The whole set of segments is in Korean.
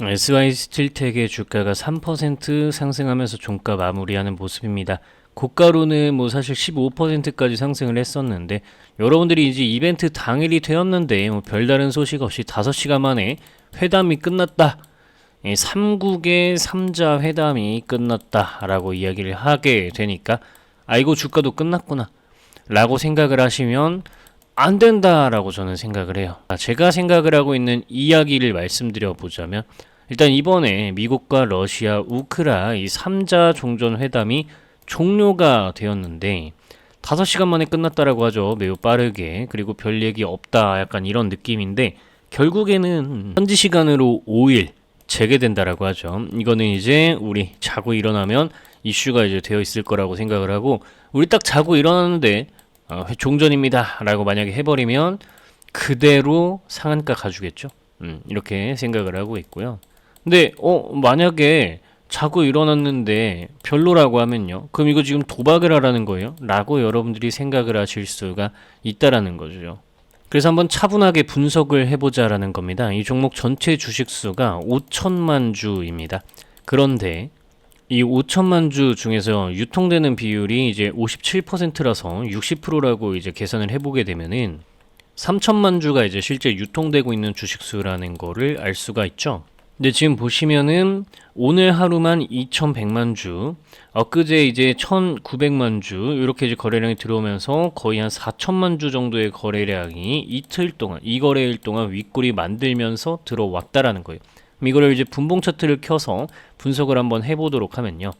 SY 스틸텍의 주가가 3% 상승하면서 종가 마무리하는 모습입니다. 고가로는 뭐 사실 15%까지 상승을 했었는데 여러분들이 이제 이벤트 당일이 되었는데 뭐 별다른 소식 없이 5시간 만에 회담이 끝났다. 예, 3국의 3자 회담이 끝났다라고 이야기를 하게 되니까 아이고 주가도 끝났구나 라고 생각을 하시면 안 된다라고 저는 생각을 해요. 아, 제가 생각을 하고 있는 이야기를 말씀드려 보자면 일단 이번에 미국과 러시아, 우크라 이 3자 종전 회담이 종료가 되었는데 5시간 만에 끝났다라고 하죠. 매우 빠르게. 그리고 별 얘기 없다. 약간 이런 느낌인데 결국에는 현지 시간으로 5일 재개된다라고 하죠. 이거는 이제 우리 자고 일어나면 이슈가 이제 되어 있을 거라고 생각을 하고 우리 딱 자고 일어났는데 어, 종전입니다 라고 만약에 해버리면 그대로 상한가 가주겠죠. 음, 이렇게 생각을 하고 있고요. 근데 어 만약에 자고 일어났는데 별로라고 하면요. 그럼 이거 지금 도박을 하라는 거예요? 라고 여러분들이 생각을 하실 수가 있다라는 거죠. 그래서 한번 차분하게 분석을 해보자라는 겁니다. 이 종목 전체 주식 수가 5천만 주입니다. 그런데 이 5천만 주 중에서 유통되는 비율이 이제 57%라서 60%라고 이제 계산을 해보게 되면은 3천만 주가 이제 실제 유통되고 있는 주식 수라는 거를 알 수가 있죠. 근데 지금 보시면은 오늘 하루만 2,100만 주, 엊그제 이제 1,900만 주 이렇게 이제 거래량이 들어오면서 거의 한 4천만 주 정도의 거래량이 이틀 동안 이 거래일 동안 윗골이 만들면서 들어왔다라는 거예요. 이거를 이제 분봉 차트를 켜서 분석을 한번 해보도록 하면요.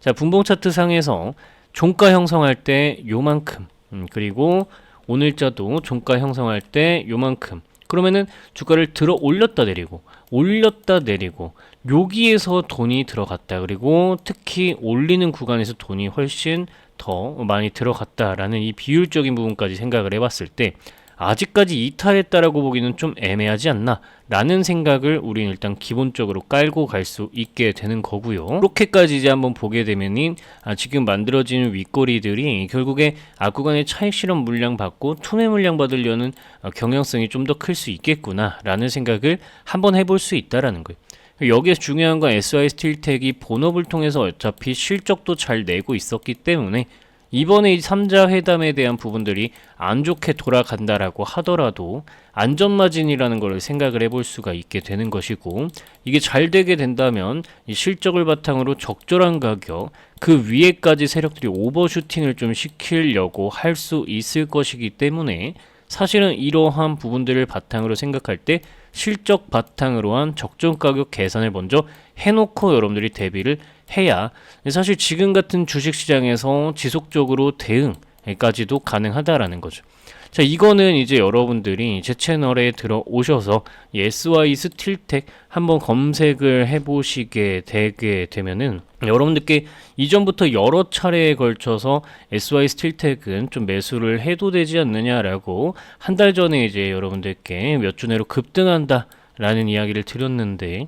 자, 분봉 차트 상에서 종가 형성할 때 요만큼, 음, 그리고 오늘자도 종가 형성할 때 요만큼. 그러면은 주가를 들어 올렸다 내리고 올렸다 내리고 여기에서 돈이 들어갔다 그리고 특히 올리는 구간에서 돈이 훨씬 더 많이 들어갔다라는 이 비율적인 부분까지 생각을 해봤을 때 아직까지 이탈했다라고 보기는 좀 애매하지 않나? 라는 생각을 우리는 일단 기본적으로 깔고 갈 수 있게 되는 거고요. 이렇게까지 이제 한번 보게 되면은 아, 지금 만들어지는 윗거리들이 결국에 앞구간의 차익 실험 물량 받고 투매 물량 받으려는 어, 경향성이 좀 더 클 수 있겠구나 라는 생각을 한번 해볼 수 있다라는 거예요. 여기에서 중요한 건 SY 스틸텍이 본업을 통해서 어차피 실적도 잘 내고 있었기 때문에 이번에 이 3자 회담에 대한 부분들이 안 좋게 돌아간다라고 하더라도 안전마진이라는 걸 생각을 해볼 수가 있게 되는 것이고 이게 잘 되게 된다면 이 실적을 바탕으로 적절한 가격 그 위에까지 세력들이 오버슈팅을 좀 시키려고 할 수 있을 것이기 때문에 사실은 이러한 부분들을 바탕으로 생각할 때 실적 바탕으로 한 적정 가격 계산을 먼저 해놓고 여러분들이 대비를 해야 사실 지금 같은 주식 시장에서 지속적으로 대응까지도 가능하다라는 거죠. 자, 이거는 이제 여러분들이 제 채널에 들어오셔서 SY 스틸텍 한번 검색을 해보시게 되게 되면은 여러분들께 이전부터 여러 차례에 걸쳐서 SY 스틸텍은 좀 매수를 해도 되지 않느냐라고 한 달 전에 이제 여러분들께 몇 주 내로 급등한다 라는 이야기를 드렸는데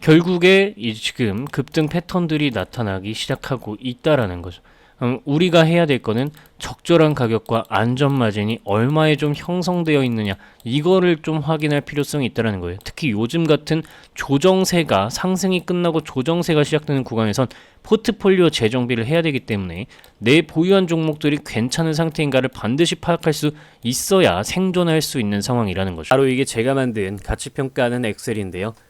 결국에 이 지금 급등 패턴들이 나타나기 시작하고 있다라는 거죠. 음, 우리가 해야 될 거는 적절한 가격과 안전 마진이 얼마에 좀 형성되어 있느냐 이거를 좀 확인할 필요성이 있다라는 거예요. 특히 요즘 같은 조정세가 상승이 끝나고 조정세가 시작되는 구간에선 포트폴리오 재정비를 해야 되기 때문에 내 보유한 종목들이 괜찮은 상태인가를 반드시 파악할 수 있어야 생존할 수 있는 상황이라는 거죠. 바로 이게 제가 만든 가치 평가하는 엑셀인데요.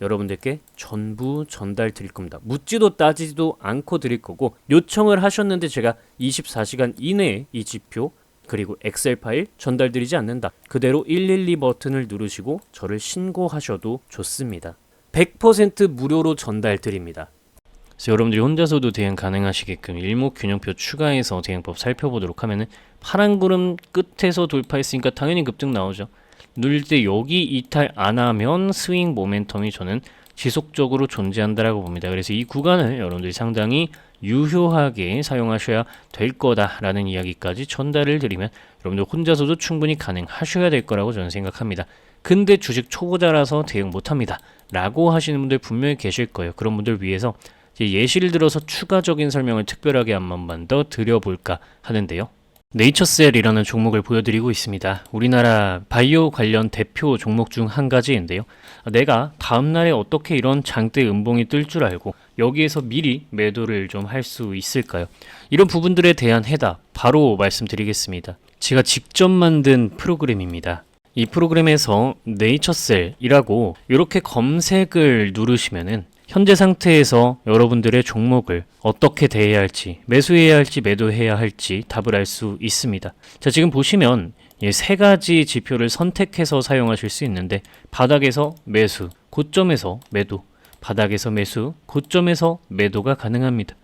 여러분들께 전부 전달 드릴 겁니다. 묻지도 따지지도 않고 드릴 거고 요청을 하셨는데 제가 24시간 이내에 이 지표 그리고 엑셀 파일 전달 드리지 않는다. 그대로 112 버튼을 누르시고 저를 신고하셔도 좋습니다. 100% 무료로 전달 드립니다. 그래서 여러분들이 혼자서도 대응 가능하시게끔 일목균형표 추가해서 대응법 살펴보도록 하면은 파란 구름 끝에서 돌파했으니까 당연히 급등 나오죠. 누릴 때 여기 이탈 안 하면 스윙 모멘텀이 저는 지속적으로 존재한다라고 봅니다. 그래서 이 구간을 여러분들이 상당히 유효하게 사용하셔야 될 거다라는 이야기까지 전달을 드리면 여러분들 혼자서도 충분히 가능하셔야 될 거라고 저는 생각합니다. 근데 주식 초보자라서 대응 못합니다. 라고 하시는 분들 분명히 계실 거예요. 그런 분들 위해서 예시를 들어서 추가적인 설명을 특별하게 한 번만 더 드려볼까 하는데요. 네이처셀이라는 종목을 보여드리고 있습니다. 우리나라 바이오 관련 대표 종목 중 한 가지인데요. 내가 다음날에 어떻게 이런 장대 음봉이 뜰 줄 알고 여기에서 미리 매도를 좀 할 수 있을까요? 이런 부분들에 대한 해답 바로 말씀드리겠습니다. 제가 직접 만든 프로그램입니다. 이 프로그램에서 네이처셀이라고 이렇게 검색을 누르시면은 현재 상태에서 여러분들의 종목을 어떻게 대해야 할지, 매수해야 할지, 매도해야 할지 답을 알 수 있습니다. 자, 지금 보시면 이세 가지 지표를 선택해서 사용하실 수 있는데 바닥에서 매수, 고점에서 매도, 바닥에서 매수, 고점에서 매도가 가능합니다.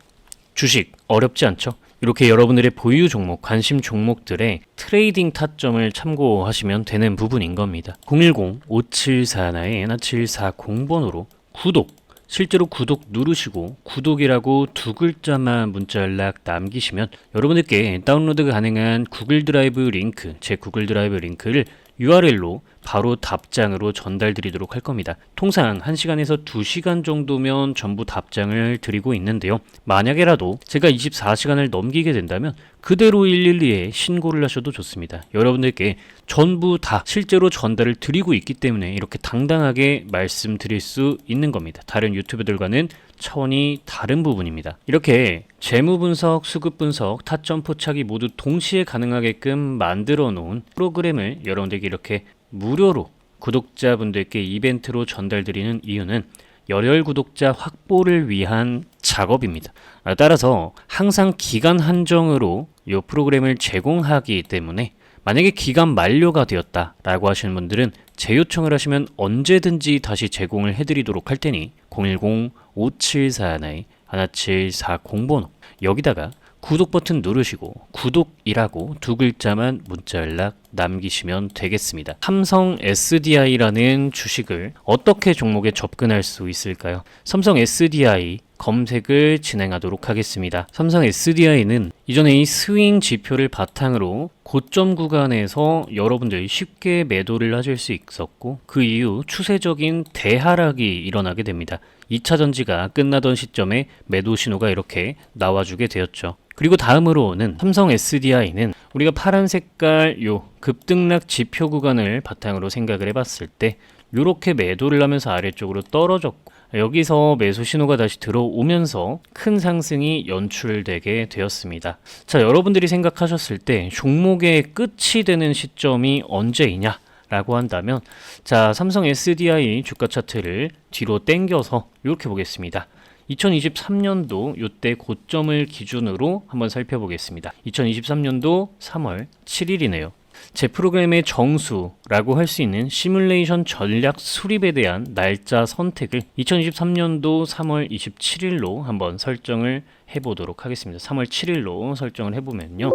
주식 어렵지 않죠? 이렇게 여러분들의 보유 종목, 관심 종목들의 트레이딩 타점을 참고하시면 되는 부분인 겁니다. 010-5741-1740번으로 구독, 실제로 구독 누르시고 구독이라고 두 글자만 문자 연락 남기시면 여러분들께 다운로드 가능한 구글 드라이브 링크, 제 구글 드라이브 링크를 URL로 바로 답장으로 전달드리도록 할 겁니다. 통상 1시간에서 2시간 정도면 전부 답장을 드리고 있는데요. 만약에라도 제가 24시간을 넘기게 된다면 그대로 112에 신고를 하셔도 좋습니다. 여러분들께 전부 다 실제로 전달을 드리고 있기 때문에 이렇게 당당하게 말씀드릴 수 있는 겁니다. 다른 유튜브들과는 차원이 다른 부분입니다. 이렇게 재무 분석, 수급 분석, 타점 포착이 모두 동시에 가능하게끔 만들어 놓은 프로그램을 여러분들께 이렇게 무료로 구독자분들께 이벤트로 전달드리는 이유는 열혈 구독자 확보를 위한 작업입니다. 아, 따라서 항상 기간 한정으로 이 프로그램을 제공하기 때문에 만약에 기간 만료가 되었다라고 하시는 분들은 재요청을 하시면 언제든지 다시 제공을 해드리도록 할 테니 010-5741-1740번호 여기다가 구독 버튼 누르시고 구독이라고 두 글자만 문자 연락 남기시면 되겠습니다. 삼성 SDI라는 주식을 어떻게 종목에 접근할 수 있을까요? 삼성 SDI 검색을 진행하도록 하겠습니다. 삼성 SDI는 이전에 이 스윙 지표를 바탕으로 고점 구간에서 여러분들이 쉽게 매도를 하실 수 있었고 그 이후 추세적인 대하락이 일어나게 됩니다. 2차 전지가 끝나던 시점에 매도 신호가 이렇게 나와주게 되었죠. 그리고 다음으로는 삼성 SDI는 우리가 파란 색깔 요 급등락 지표 구간을 바탕으로 생각을 해봤을 때 이렇게 매도를 하면서 아래쪽으로 떨어졌고 여기서 매수 신호가 다시 들어오면서 큰 상승이 연출되게 되었습니다. 자, 여러분들이 생각하셨을 때 종목의 끝이 되는 시점이 언제이냐? 라고 한다면 자, 삼성 SDI 주가 차트를 뒤로 당겨서 이렇게 보겠습니다. 2023년도 이때 고점을 기준으로 한번 살펴보겠습니다. 2023년도 3월 7일이네요. 제 프로그램의 정수라고 할 수 있는 시뮬레이션 전략 수립에 대한 날짜 선택을 2023년도 3월 27일로 한번 설정을 해보도록 하겠습니다. 3월 7일로 설정을 해보면요.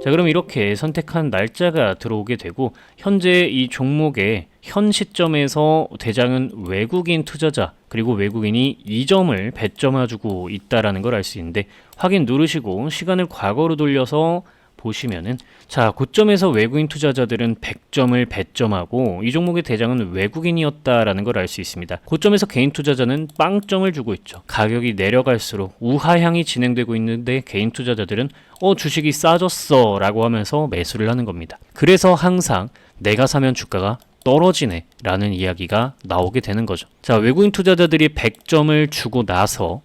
자, 그럼 이렇게 선택한 날짜가 들어오게 되고 현재 이 종목의 현 시점에서 대장은 외국인 투자자 그리고 외국인이 2점을 배점해주고 있다라는 걸 알 수 있는데 확인 누르시고 시간을 과거로 돌려서 보시면은 자 고점에서 외국인 투자자들은 100점을 배점하고 이 종목의 대장은 외국인이었다라는 걸 알 수 있습니다. 고점에서 개인 투자자는 빵점을 주고 있죠. 가격이 내려갈수록 우하향이 진행되고 있는데 개인 투자자들은 어 주식이 싸졌어 라고 하면서 매수를 하는 겁니다. 그래서 항상 내가 사면 주가가 떨어지네 라는 이야기가 나오게 되는 거죠. 자, 외국인 투자자들이 100점을 주고 나서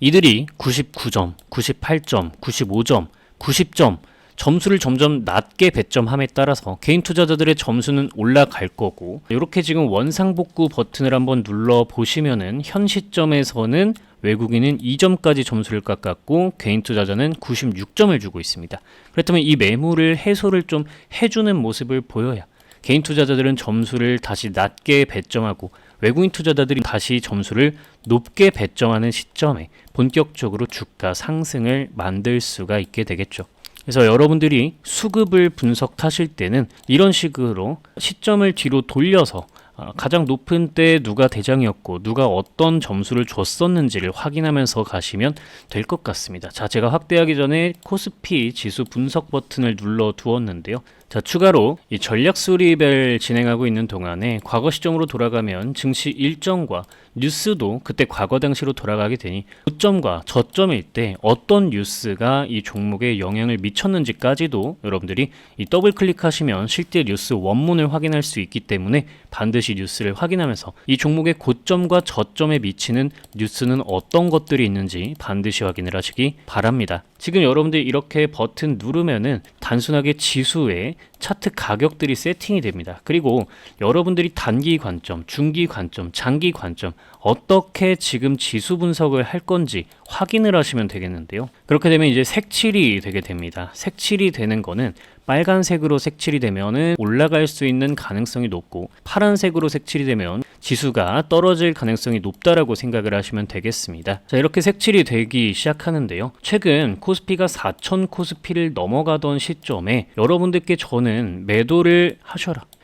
이들이 99점, 98점, 95점, 90점 점수를 점점 낮게 배점함에 따라서 개인 투자자들의 점수는 올라갈 거고 이렇게 지금 원상복구 버튼을 한번 눌러 보시면은 현 시점에서는 외국인은 2점까지 점수를 깎았고 개인 투자자는 96점을 주고 있습니다. 그렇다면 이 매물을 해소를 좀 해주는 모습을 보여야 개인 투자자들은 점수를 다시 낮게 배점하고 외국인 투자자들이 다시 점수를 높게 배점하는 시점에 본격적으로 주가 상승을 만들 수가 있게 되겠죠. 그래서 여러분들이 수급을 분석하실 때는 이런 식으로 시점을 뒤로 돌려서 아, 가장 높은 때 누가 대장이었고 누가 어떤 점수를 줬었는지를 확인하면서 가시면 될 것 같습니다. 자, 제가 확대하기 전에 코스피 지수 분석 버튼을 눌러 두었는데요. 자, 추가로 이 전략 수립을 진행하고 있는 동안에 과거 시점으로 돌아가면 증시 일정과 뉴스도 그때 과거 당시로 돌아가게 되니 고점과 저점일 때 어떤 뉴스가 이 종목에 영향을 미쳤는지까지도 여러분들이 이 더블 클릭하시면 실제 뉴스 원문을 확인할 수 있기 때문에 반드시 뉴스를 확인하면서 이 종목의 고점과 저점에 미치는 뉴스는 어떤 것들이 있는지 반드시 확인을 하시기 바랍니다. 지금 여러분들 이렇게 버튼 누르면은 단순하게 지수에 차트 가격들이 세팅이 됩니다. 그리고 여러분들이 단기 관점, 중기 관점, 장기 관점 어떻게 지금 지수 분석을 할 건지 확인을 하시면 되겠는데요. 그렇게 되면 이제 색칠이 되게 됩니다. 색칠이 되는 거는 빨간색으로 색칠이 되면은 올라갈 수 있는 가능성이 높고 파란색으로 색칠이 되면 지수가 떨어질 가능성이 높다라고 생각을 하시면 되겠습니다. 자, 이렇게 색칠이 되기 시작하는데요. 최근 코스피가 4천 코스피를 넘어가던 시점에 여러분들께 저는 매도를 하셔라.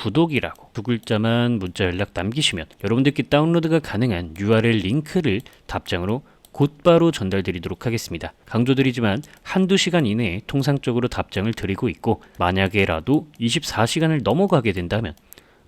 구독이라고 두 글자만 문자 연락 남기시면 여러분들께 다운로드가 가능한 URL 링크를 답장으로 곧바로 전달드리도록 하겠습니다. 강조드리지만 한두 시간 이내에 통상적으로 답장을 드리고 있고 만약에라도 24시간을 넘어가게 된다면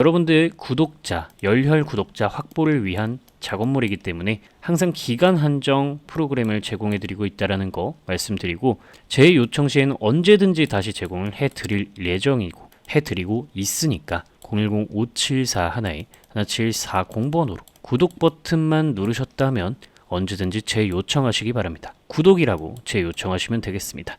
여러분들 구독자, 열혈 구독자 확보를 위한 작업물이기 때문에 항상 기간 한정 프로그램을 제공해 드리고 있다라는 거 말씀드리고 제 요청 시에는 언제든지 다시 제공을 해 드릴 예정이고 해 드리고 있으니까 010-5741에 1740번으로 구독 버튼만 누르셨다면 언제든지 재 요청하시기 바랍니다. 구독이라고 재 요청하시면 되겠습니다.